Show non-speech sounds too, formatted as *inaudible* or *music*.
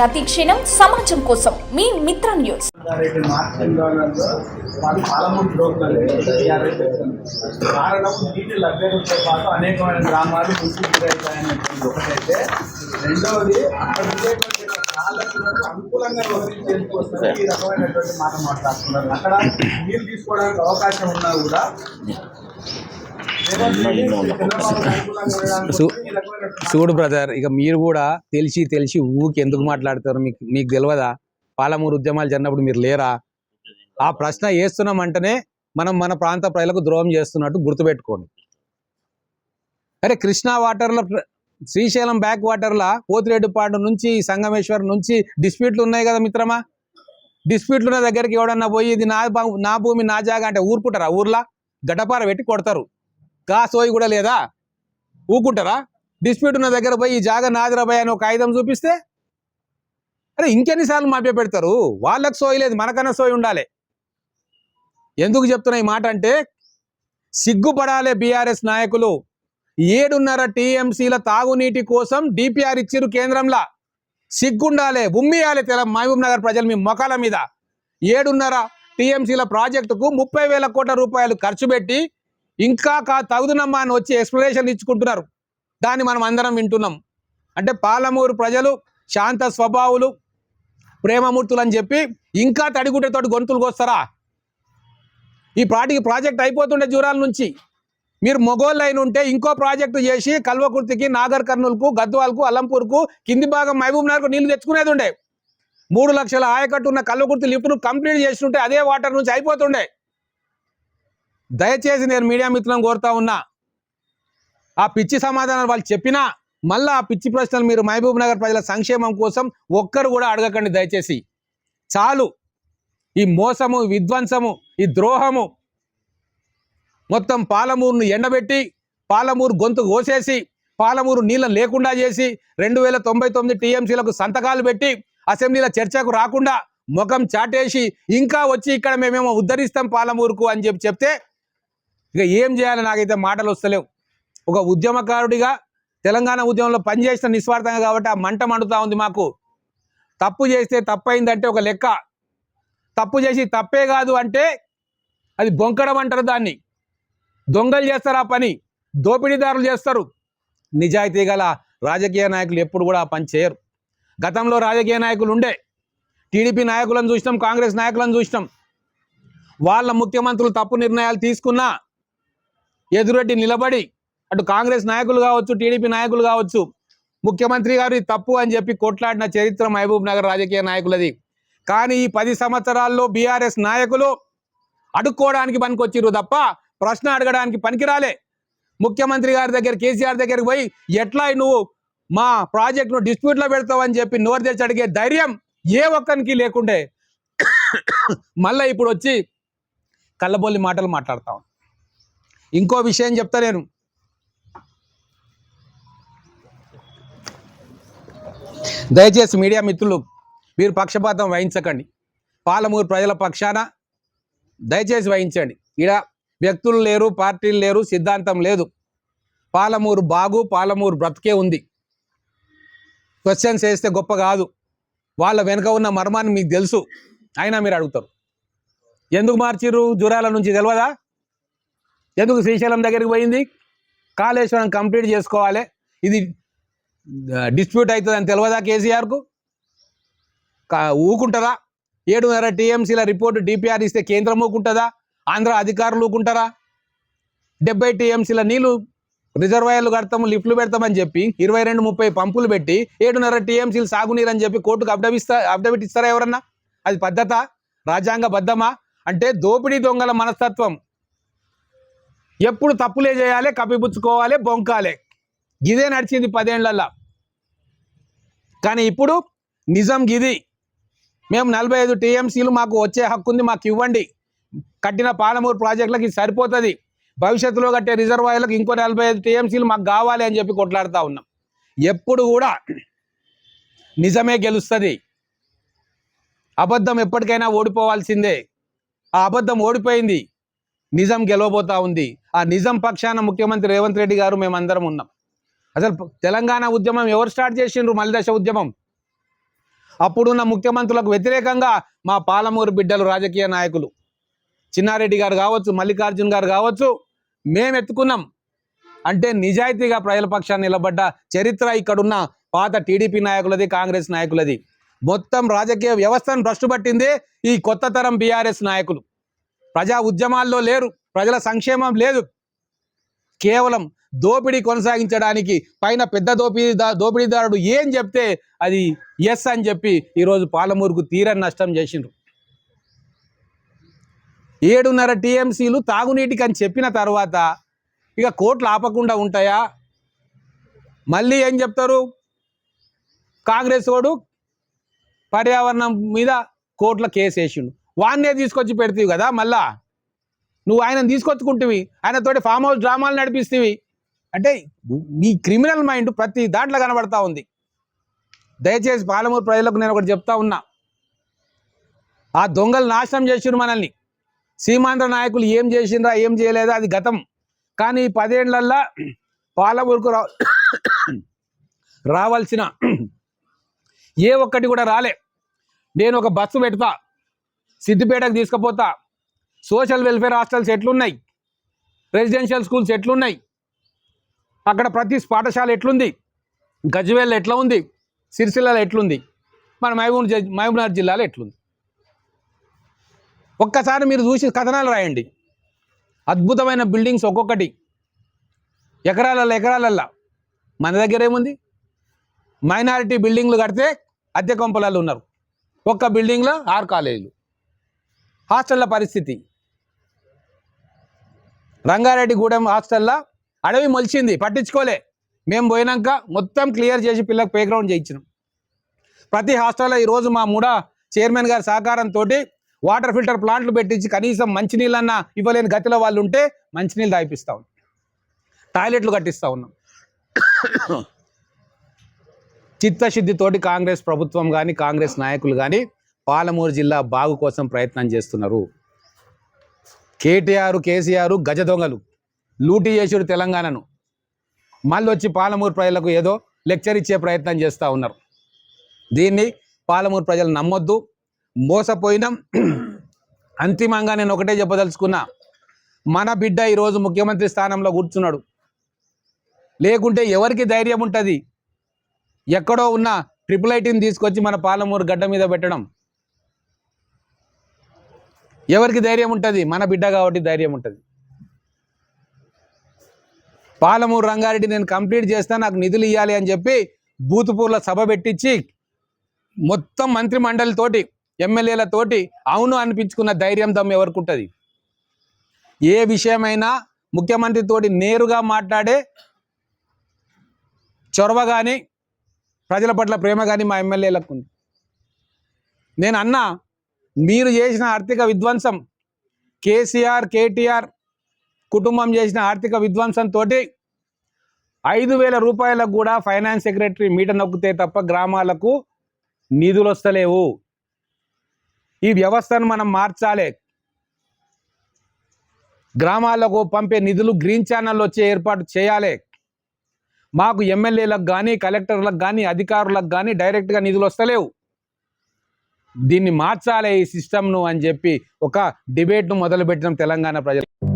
ప్రతి క్షణం సమాజం కోసం మీ మిత్ర న్యూస్. రంగారెడ్డి మార్కెట్ గవర్నర్లో కారణం నీటి లభ్యతతో పాటు అనేకమైన గ్రామాలు ముసుగురైతాయనేటువంటి ఒకటైతే రెండవది అక్కడ ఉండేటువంటి అనుకూలంగా వ్యవహరించేందుకోసం ఈ రకమైనటువంటి మాట మాట్లాడుతున్నారు. అక్కడ నీళ్ళు తీసుకోవడానికి అవకాశం ఉన్నా కూడా చూడు బ్రదర్ ఇక మీరు కూడా తెలిసి తెలిసి ఊకి ఎందుకు మాట్లాడతారు? మీకు మీకు తెలియదా పాలమూరు ఉద్యమాలు జరిగినప్పుడు మీరు లేరా? ఆ ప్రశ్న వేస్తున్నామంటేనే మనం మన ప్రాంత ప్రజలకు ద్రోహం చేస్తున్నట్టు గుర్తుపెట్టుకోండి. అరే కృష్ణా వాటర్ల శ్రీశైలం బ్యాక్ వాటర్ల కోతిరెడ్డిపాడు నుంచి సంగమేశ్వరం నుంచి డిస్ప్యూట్లు ఉన్నాయి కదా మిత్రమా? డిస్ప్యూట్లు ఉన్న దగ్గరికి ఎవడన్నా పోయి ఇది నా నా భూమి నా జాగా అంటే ఊరుకుంటారు? ఆ ఊర్లో? గడపార పెట్టి కొడతారు. గా సోయి కూడా లేదా? ఊకుంటారా? డిస్ప్యూట్ ఉన్న దగ్గర పోయి ఈ జాగా నాదిరాబాయ్ అని ఒక ఆయుధం చూపిస్తే? అరే ఇంకెన్నిసార్లు మాపే పెడతారు? వాళ్ళకి సోయి లేదు మనకన్నా సోయి ఉండాలి. ఎందుకు చెప్తున్నా ఈ మాట అంటే సిగ్గుపడాలి బీఆర్ఎస్ నాయకులు. ఏడున్నర టీఎంసీల తాగునీటి కోసం డిపిఆర్ ఇచ్చిరు కేంద్రంలో. సిగ్గుండాలి ఉమ్మియాలి తెల మహబూబ్ నగర్ ప్రజలు మీ మొఖాల మీద. ఏడున్నర టీఎంసీల ప్రాజెక్టుకు ముప్పై వేల కోట్ల రూపాయలు ఖర్చు పెట్టి ఇంకా కా తగుదునమ్మా అని వచ్చి ఎక్స్ప్లెనేషన్ ఇచ్చుకుంటున్నారు. దాన్ని మనం అందరం వింటున్నాం. అంటే పాలమూరు ప్రజలు శాంత స్వభావులు ప్రేమమూర్తులు అని చెప్పి ఇంకా తడిగుడ్డతోటి గొంతులు కోస్తారా? ఈ పాటికి ప్రాజెక్ట్ అయిపోతుండే జూరాల నుంచి. మీరు మొగోళ్ళు అయిన ఉంటే ఇంకో ప్రాజెక్టు చేసి కల్వకుర్తికి నాగర్ కర్నూలుకు గద్వాల్కు అలంపూర్కు కింది భాగం మహబూబ్ నగర్కు నీళ్ళు తెచ్చుకునేది ఉండే మూడు లక్షల ఆయకట్టు ఉన్న కల్వకుర్తి లిఫ్ట్ను కంప్లీట్ చేస్తుంటే అదే వాటర్ నుంచి అయిపోతుండే. దయచేసి నేను మీడియా మిత్రులను కోరుతా ఉన్నా ఆ పిచ్చి సమాధానాలు వాళ్ళు చెప్పినా మళ్ళీ ఆ పిచ్చి ప్రశ్నలు మీరు మహబూబ్ నగర్ ప్రజల సంక్షేమం కోసం ఒక్కరు కూడా అడగకండి దయచేసి. చాలు. ఈ మోసము విధ్వంసము ఈ ద్రోహము మొత్తం పాలమూరును ఎండబెట్టి పాలమూరు గొంతు కోసేసి పాలమూరు నీళ్ళ లేకుండా చేసి రెండు వేల తొంభై తొమ్మిది టీఎంసీలకు సంతకాలు పెట్టి అసెంబ్లీలో చర్చకు రాకుండా ముఖం చాటేసి ఇంకా వచ్చి ఇక్కడ మేమేమో ఉద్ధరిస్తాం పాలమూరుకు అని చెప్పి చెప్తే ఇక ఏం చేయాలి? నాకైతే మాటలు వస్తలేవు. ఒక ఉద్యమకారుడిగా తెలంగాణ ఉద్యమంలో పనిచేసిన నిస్వార్థంగా కాబట్టి ఆ మంట మండుతా ఉంది మాకు. తప్పు చేస్తే తప్పైందంటే ఒక లెక్క. తప్పు చేసి తప్పే కాదు అంటే అది బొంకడం అంటారు దాన్ని. దొంగలు చేస్తారు ఆ పని. దోపిడీదారులు చేస్తారు. నిజాయితీ గల రాజకీయ నాయకులు ఎప్పుడు కూడా ఆ పని చేయరు. గతంలో రాజకీయ నాయకులు ఉండే. టీడీపీ నాయకులను చూసినాం కాంగ్రెస్ నాయకులను చూసినాం. వాళ్ళ ముఖ్యమంత్రులు తప్పు నిర్ణయాలు తీసుకున్నా ఎదురెడ్డి నిలబడి అటు కాంగ్రెస్ నాయకులు కావచ్చు టీడీపీ నాయకులు కావచ్చు ముఖ్యమంత్రి గారు తప్పు అని చెప్పి కొట్లాడిన చరిత్ర మహబూబ్ నగర్ రాజకీయ నాయకులది. కానీ ఈ పది సంవత్సరాల్లో బీఆర్ఎస్ నాయకులు అడుక్కోవడానికి పనికొచ్చిర్రు తప్ప ప్రశ్న అడగడానికి పనికిరాలే. ముఖ్యమంత్రి గారి దగ్గర కేసీఆర్ దగ్గరికి పోయి ఎట్లా నువ్వు మా ప్రాజెక్టును డిస్ప్యూట్లో పెడతావని చెప్పి నోరు తెచ్చి అడిగే ధైర్యం ఏ ఒక్కరికి లేకుండే. మళ్ళీ ఇప్పుడు వచ్చి కళ్ళబొల్లి మాటలు మాట్లాడతాం ఇంకో విషయం చెప్తా నేను. దయచేసి మీడియా మిత్రులు మీరు పక్షపాతం వహించకండి. పాలమూరు ప్రజల పక్షాన దయచేసి వహించండి. ఈడ వ్యక్తులు లేరు పార్టీలు లేరు సిద్ధాంతం లేదు. పాలమూరు బాగు పాలమూరు బ్రతికే ఉంది. క్వశ్చన్స్ వేస్తే గొప్ప కాదు. వాళ్ళ వెనుక ఉన్న మర్మాన్ని మీకు తెలుసు. అయినా మీరు అడుగుతారు. ఎందుకు మార్చిర్రు? జురాల నుంచి తెలియదా ఎందుకు శ్రీశైలం దగ్గరికి పోయింది? కాళేశ్వరం కంప్లీట్ చేసుకోవాలి. ఇది డిస్ప్యూట్ అవుతుందని తెలియదా కేసీఆర్కు? ఊకుంటుందా ఊకుంటారా ఏడున్నర టీఎంసీల రిపోర్టు డిపిఆర్ ఇస్తే కేంద్రం ఊకుంటుందా ఆంధ్ర అధికారులు ఊకుంటారా డెబ్బై టీఎంసీల నీళ్ళు రిజర్వాయర్లు కడతాము లిఫ్ట్లు పెడతామని చెప్పి ఇరవై రెండు ముప్పై పంపులు పెట్టి ఏడున్నర టీఎంసీలు సాగునీరు అని చెప్పి కోర్టుకు అబ్డవిస్తా అబ్డవిట్ ఇస్తారా ఎవరన్నా? అది పద్ధత? రాజ్యాంగ బద్ధమా అంటే దోపిడీ దొంగల మనస్తత్వం. ఎప్పుడు తప్పులే చేయాలి కప్పిపుచ్చుకోవాలి బొంకాలి. గిదే నడిచింది పదేళ్ళల్లా కానీ ఇప్పుడు నిజం గిది. మేము నలభై ఐదు టీఎంసీలు మాకు వచ్చే హక్కు ఉంది మాకు ఇవ్వండి. కట్టిన పాలమూరు ప్రాజెక్టులకు ఇది సరిపోతుంది. భవిష్యత్తులో కట్టే రిజర్వాయర్లకు ఇంకో నలభై ఐదు టీఎంసీలు మాకు కావాలి అని చెప్పి కొట్లాడుతూ ఉన్నాం. ఎప్పుడు కూడా నిజమే గెలుస్తుంది. అబద్ధం ఎప్పటికైనా ఓడిపోవాల్సిందే. ఆ అబద్ధం ఓడిపోయింది. నిజం గెలవబోతా ఉంది. ఆ నిజం పక్షాన ముఖ్యమంత్రి రేవంత్ రెడ్డి గారు మేమందరం ఉన్నాం. అసలు తెలంగాణ ఉద్యమం ఎవరు స్టార్ట్ చేసిండ్రు? మలిదశ ఉద్యమం. అప్పుడున్న ముఖ్యమంత్రులకు వ్యతిరేకంగా మా పాలమూరు బిడ్డలు రాజకీయ నాయకులు. చిన్నారెడ్డి గారు కావచ్చు మల్లికార్జున్ గారు కావచ్చు మేము ఎత్తుకున్నాం అంటే నిజాయితీగా ప్రజల పక్షాన్ని నిలబడ్డ చరిత్ర ఇక్కడున్న పాత టీడీపీ నాయకులది కాంగ్రెస్ నాయకులది. మొత్తం రాజకీయ వ్యవస్థను భ్రష్టు పట్టిందే ఈ కొత్త తరం బీఆర్ఎస్ నాయకులు. ప్రజా ఉద్యమాల్లో లేరు ప్రజల సంక్షేమం లేదు. కేవలం దోపిడీ కొనసాగించడానికి పైన పెద్ద దోపిడీ దోపిడీదారుడు ఏం చెప్తే అది ఎస్ అని చెప్పి ఈరోజు పాలమూరుకు తీరని నష్టం చేసిండ్రు. ఏడున్నర టీఎంసీలు తాగునీటికి అని చెప్పిన తర్వాత ఇక కోట్లు ఆపకుండా ఉంటాయా? మళ్ళీ ఏం చెప్తారు? కాంగ్రెస్ వాడు పర్యావరణం మీద కోట్ల కేసు వేసిండు వాన్నే తీసుకొచ్చి పెడతావు కదా మళ్ళా? నువ్వు ఆయనను తీసుకొచ్చుకుంటువి ఆయనతోటి ఫామ్ హౌస్ డ్రామాలు నడిపిస్తేవి. అంటే నీ క్రిమినల్ మైండ్ ప్రతి దాంట్లో కనబడతా ఉంది. దయచేసి పాలమూరు ప్రజలకు నేను ఒకటి చెప్తా ఉన్నా. ఆ దొంగలు నాశనం చేసిరు మనల్ని. సీమాంధ్ర నాయకులు ఏం చేసిండ్రా ఏం చేయలేదా అది గతం. కానీ ఈ పదేళ్ళల్లా పాలమూరుకు రా రావాల్సిన ఏ ఒక్కటి కూడా రాలే. నేను ఒక బస్సు పెడతా. సిద్దిపేటకు తీసుకుపోతా. సోషల్ వెల్ఫేర్ హాస్టల్స్ ఎట్లున్నాయి? రెసిడెన్షియల్ స్కూల్స్ ఎట్లున్నాయి? అక్కడ ప్రతి పాఠశాల ఎట్లుంది? గజ్వేల్ ఎట్లా ఉంది సిరిసిల్లలో ఎట్లుంది? మన మహబూబ్ మహబూబ్నగర్ జిల్లాలో ఎట్లుంది? ఒక్కసారి మీరు చూసి కథనాలు రాయండి. అద్భుతమైన బిల్డింగ్స్ ఒక్కొక్కటి. ఎకరాలల్లో ఎకరాలల్లా. మన దగ్గర ఏముంది? మైనారిటీ బిల్డింగ్లు కడితే అద్దె కొంపలలో ఉన్నారు. ఒక్క బిల్డింగ్లో ఆరు కాలేజీలు. హాస్టళ్ళ పరిస్థితి. రంగారెడ్డి గూడెం హాస్టల్లో అడవి మొలిచింది పట్టించుకోలే. మేము పోయినాక మొత్తం క్లియర్ చేసి పిల్లలకు ప్లే గ్రౌండ్ చేయించినాం. ప్రతి హాస్టల్లో ఈరోజు మా మూడ చైర్మన్ గారి సహకారంతో వాటర్ ఫిల్టర్ ప్లాంట్లు పెట్టించి కనీసం మంచినీళ్ళన్నా ఇవ్వలేని గతిలో వాళ్ళు ఉంటే మంచినీళ్ళు తాగిపిస్తా ఉన్నాం. టాయిలెట్లు కట్టిస్తా ఉన్నాం. *coughs* చిత్తశుద్ధితోటి కాంగ్రెస్ ప్రభుత్వం కానీ కాంగ్రెస్ నాయకులు కానీ పాలమూరు జిల్లా బాగు కోసం ప్రయత్నం చేస్తున్నారు. కేటీఆర్ కేసీఆర్ గజ దొంగలు. లూటీ చేసుడు తెలంగాణను. మళ్ళీ వచ్చి పాలమూరు ప్రజలకు ఏదో లెక్చర్ ఇచ్చే ప్రయత్నం చేస్తూ ఉన్నారు. దీన్ని పాలమూరు ప్రజలు నమ్మొద్దు. మోసపోయినాం. అంతిమంగా నేను ఒకటే చెప్పదలుచుకున్నా. మన బిడ్డ ఈరోజు ముఖ్యమంత్రి స్థానంలో కూర్చున్నాడు. లేకుంటే ఎవరికి ధైర్యం ఉంటుంది? ఎక్కడో ఉన్న ట్రిపుల్ ఐటీని తీసుకొచ్చి మన పాలమూరు గడ్డ మీద పెట్టడం. ఎవరికి ధైర్యం ఉంటుంది? మన బిడ్డ కాబట్టి ధైర్యం ఉంటుంది. పాలమూరు రంగారెడ్డి నేను కంప్లీట్ చేస్తాను నాకు నిధులు ఇవ్వాలి అని చెప్పి బూతుపూర్ల సభ పెట్టించి మొత్తం మంత్రి మండలితోటి ఎమ్మెల్యేలతోటి అవును అనిపించుకున్న ధైర్యం దమ్ ఎవరికి ఉంటుంది? ఏ విషయమైనా ముఖ్యమంత్రితోటి నేరుగా మాట్లాడే చొరవ కానీ ప్రజల పట్ల ప్రేమ కానీ మా ఎమ్మెల్యేలకు ఉంది. నేను అన్నా మీరు చేసిన ఆర్థిక విధ్వంసం కేసీఆర్ కేటీఆర్ కుటుంబం చేసిన ఆర్థిక విధ్వంసంతో ఐదు వేల రూపాయలకు కూడా ఫైనాన్స్ సెక్రటరీ మీట నొక్కితే తప్ప గ్రామాలకు నిధులు వస్తలేవు ఈ వ్యవస్థను మనం మార్చాలి. గ్రామాలకు పంపే నిధులు గ్రీన్ ఛానల్ వచ్చే ఏర్పాటు చేయాలి. మాకు ఎమ్మెల్యేలకు కానీ కలెక్టర్లకు కానీ అధికారులకు కానీ డైరెక్ట్గా నిధులు వస్తలేవు దీన్ని మార్చాలి ఈ సిస్టమ్ను అని చెప్పి ఒక డిబేట్ను మొదలుపెట్టిన తెలంగాణ ప్రజలు.